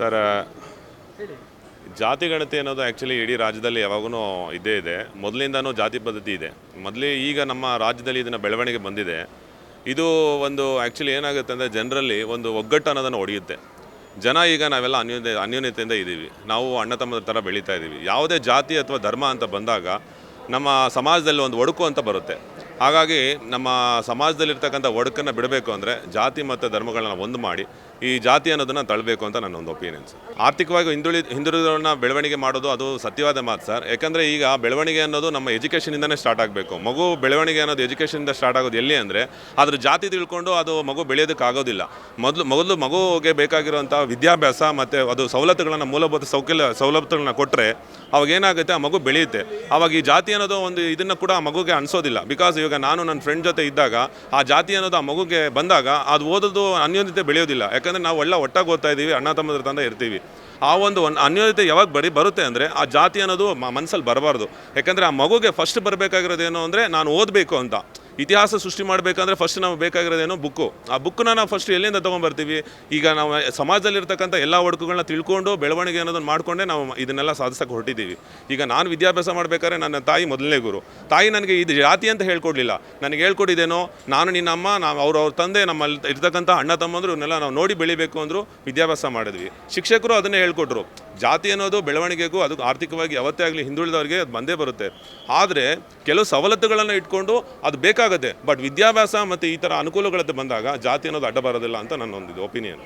Sir, ಜಾತಿ ಗಣತಿ ಅನ್ನೋದು ಆ್ಯಕ್ಚುಲಿ ಇಡೀ ರಾಜ್ಯದಲ್ಲಿ ಯಾವಾಗೂ ಇದ್ದೇ ಇದೆ. ಮೊದಲಿಂದನೂ ಜಾತಿ ಪದ್ಧತಿ ಇದೆ. ಮೊದಲೇ ಈಗ ನಮ್ಮ ರಾಜ್ಯದಲ್ಲಿ ಇದನ್ನು ಬೆಳವಣಿಗೆ ಬಂದಿದೆ. ಇದು ಒಂದು ಆ್ಯಕ್ಚುಲಿ ಏನಾಗುತ್ತೆ ಅಂದರೆ ಜನರಲ್ಲಿ ಒಂದು ಒಗ್ಗಟ್ಟು ಅನ್ನೋದನ್ನು ಒಡೆಯುತ್ತೆ. ಜನ ಈಗ ನಾವೆಲ್ಲ ಅನ್ಯೋನ್ಯ, ಅನ್ಯೋನ್ಯತೆಯಿಂದ ಇದ್ದೀವಿ. ನಾವು ಅಣ್ಣ ತಮ್ಮದ ಥರ ಬೆಳೀತಾ ಇದ್ದೀವಿ. ಯಾವುದೇ ಜಾತಿ ಅಥವಾ ಧರ್ಮ ಅಂತ ಬಂದಾಗ ನಮ್ಮ ಸಮಾಜದಲ್ಲಿ ಒಂದು ಒಡಕು ಅಂತ ಬರುತ್ತೆ. ಹಾಗಾಗಿ ನಮ್ಮ ಸಮಾಜದಲ್ಲಿರ್ತಕ್ಕಂಥ ಒಡಕನ್ನು ಬಿಡಬೇಕು ಅಂದರೆ ಜಾತಿ ಮತ್ತು ಧರ್ಮಗಳನ್ನ ಒಂದು ಮಾಡಿ ಈ ಜಾತಿ ಅನ್ನೋದನ್ನು ತಳ್ಳಬೇಕು ಅಂತ ನನ್ನ ಒಂದು ಒಪಿನಿಯನ್ ಸರ್ ಆರ್ಥಿಕವಾಗಿ ಹಿಂದುಳಿ ಹಿಂದುಳಿದವ್ರನ್ನ ಬೆಳವಣಿಗೆ ಮಾಡೋದು ಅದು ಸತ್ಯವಾದ ಮಾತು ಸರ್ ಯಾಕಂದರೆ ಈಗ ಬೆಳವಣಿಗೆ ಅನ್ನೋದು ನಮ್ಮ ಎಜುಕೇಷನಿಂದನೇ ಸ್ಟಾರ್ಟ್ ಆಗಬೇಕು. ಮಗು ಬೆಳವಣಿಗೆ ಅನ್ನೋದು ಎಜುಕೇಷನಿಂದ ಸ್ಟಾರ್ಟ್ ಆಗೋದು ಎಲ್ಲಿ ಅಂದರೆ ಅದ್ರ ಜಾತಿ ತಿಳ್ಕೊಂಡು ಅದು ಮಗು ಬೆಳೆಯೋದಕ್ಕೆ ಆಗೋದಿಲ್ಲ. ಮೊದಲು ಮೊದಲು ಮಗುಗೆ ಬೇಕಾಗಿರುವಂಥ ವಿದ್ಯಾಭ್ಯಾಸ ಮತ್ತು ಅದು ಸವಲತ್ತುಗಳನ್ನು ಮೂಲಭೂತ ಸೌಕರ್ಯ ಸವಲತ್ತುಗಳನ್ನ ಕೊಟ್ಟರೆ ಅವಾಗ ಏನಾಗುತ್ತೆ? ಆ ಮಗು ಬೆಳೆಯುತ್ತೆ. ಅವಾಗ ಈ ಜಾತಿ ಅನ್ನೋದು ಒಂದು ಇದನ್ನು ಕೂಡ ಆ ಮಗುಗೆ ಅನಿಸೋದಿಲ್ಲ. ಬಿಕಾಸ್ ಇವಾಗ ನಾನು ನನ್ನ ಫ್ರೆಂಡ್ ಜೊತೆ ಇದ್ದಾಗ ಆ ಜಾತಿ ಅನ್ನೋದು ಆ ಮಗುಗೆ ಬಂದಾಗ ಅದು ಓದೋದು ಅನ್ಯೋನ್ಯತೆ ಬೆಳೆಯೋದಿಲ್ಲ. ನಾವು ಒಳ್ಳೆ ಒಟ್ಟಾಗಿ ಓದ್ತಾ ಇದ್ದೀವಿ, ಅಣ್ಣ ತಮ್ಮದ್ರ ತಂದ ಇರ್ತೀವಿ. ಆ ಒಂದು ಒನ್ ಅನ್ಯೋನ್ಯತೆ ಯಾವಾಗ ಬರೀ ಬರುತ್ತೆ ಅಂದರೆ ಆ ಜಾತಿ ಅನ್ನೋದು ಮನಸ್ಸಲ್ಲಿ ಬರಬಾರ್ದು. ಯಾಕಂದರೆ ಆ ಮಗುಗೆ ಫಸ್ಟ್ ಬರಬೇಕಾಗಿರೋದೇನು ಅಂದರೆ, ನಾನು ಓದಬೇಕು ಅಂತ. ಇತಿಹಾಸ ಸೃಷ್ಟಿ ಮಾಡಬೇಕಂದ್ರೆ ಫಸ್ಟ್ ನಾವು ಬೇಕಾಗಿರೋದೇನು ಬುಕ್ಕು ಆ ಬುಕ್ಕನ್ನ ನಾವು ಫಸ್ಟ್ ಎಲ್ಲಿಂದ ತೊಗೊಂಬರ್ತೀವಿ? ಈಗ ನಾವು ಸಮಾಜದಲ್ಲಿರ್ತಕ್ಕಂಥ ಎಲ್ಲ ಒಡಕುಗಳನ್ನ ತಿಳ್ಕೊಂಡು ಬೆಳವಣಿಗೆ ಅನ್ನೋದನ್ನು ಮಾಡಿಕೊಂಡೇ ನಾವು ಇದನ್ನೆಲ್ಲ ಸಾಧಿಸಕ್ಕೆ ಹೊರಟಿದ್ದೀವಿ. ಈಗ ನಾನು ವಿದ್ಯಾಭ್ಯಾಸ ಮಾಡಬೇಕಾದ್ರೆ ನನ್ನ ತಾಯಿ ಮೊದಲನೇ ಗುರು. ತಾಯಿ ನನಗೆ ಇದು ಜಾತಿ ಅಂತ ಹೇಳ್ಕೊಡ್ಲಿಲ್ಲ. ನನಗೆ ಹೇಳ್ಕೊಟ್ಟಿದ್ದೇನೋ, ನಾನು ನಿನ್ನ ಅಮ್ಮ, ನಾವು ಅವ್ರ ಅವ್ರ ತಂದೆ, ನಮ್ಮಲ್ಲಿ ಇರ್ತಕ್ಕಂಥ ಅಣ್ಣ ತಮ್ಮಂದರು ಇವನ್ನೆಲ್ಲ ನಾವು ನೋಡಿ ಬೆಳಿಬೇಕು ಅಂದರು ವಿದ್ಯಾಭ್ಯಾಸ ಮಾಡಿದ್ವಿ. ಶಿಕ್ಷಕರು ಅದನ್ನೇ ಹೇಳ್ಕೊಟ್ರು. ಜಾತಿ ಅನ್ನೋದು ಬೆಳವಣಿಗೆಗೂ ಅದಕ್ಕೆ ಆರ್ಥಿಕವಾಗಿ ಯಾವತ್ತೇ ಆಗಲಿ ಹಿಂದುಳಿದವರಿಗೆ ಅದು ಬಂದೇ ಬರುತ್ತೆ. ಆದರೆ ಕೆಲವು ಸವಲತ್ತುಗಳನ್ನು ಇಟ್ಕೊಂಡು ಅದು ಬೇಕಾಗುತ್ತೆ. ಬಟ್ ವಿದ್ಯಾಭ್ಯಾಸ ಮತ್ತು ಈ ಥರ ಅನುಕೂಲಗಳದ್ದು ಬಂದಾಗ ಜಾತಿ ಅನ್ನೋದು ಅಡ್ಡ ಬರೋದಿಲ್ಲ ಅಂತ ನನ್ನ ಒಂದು ಒಪಿನಿಯನ್.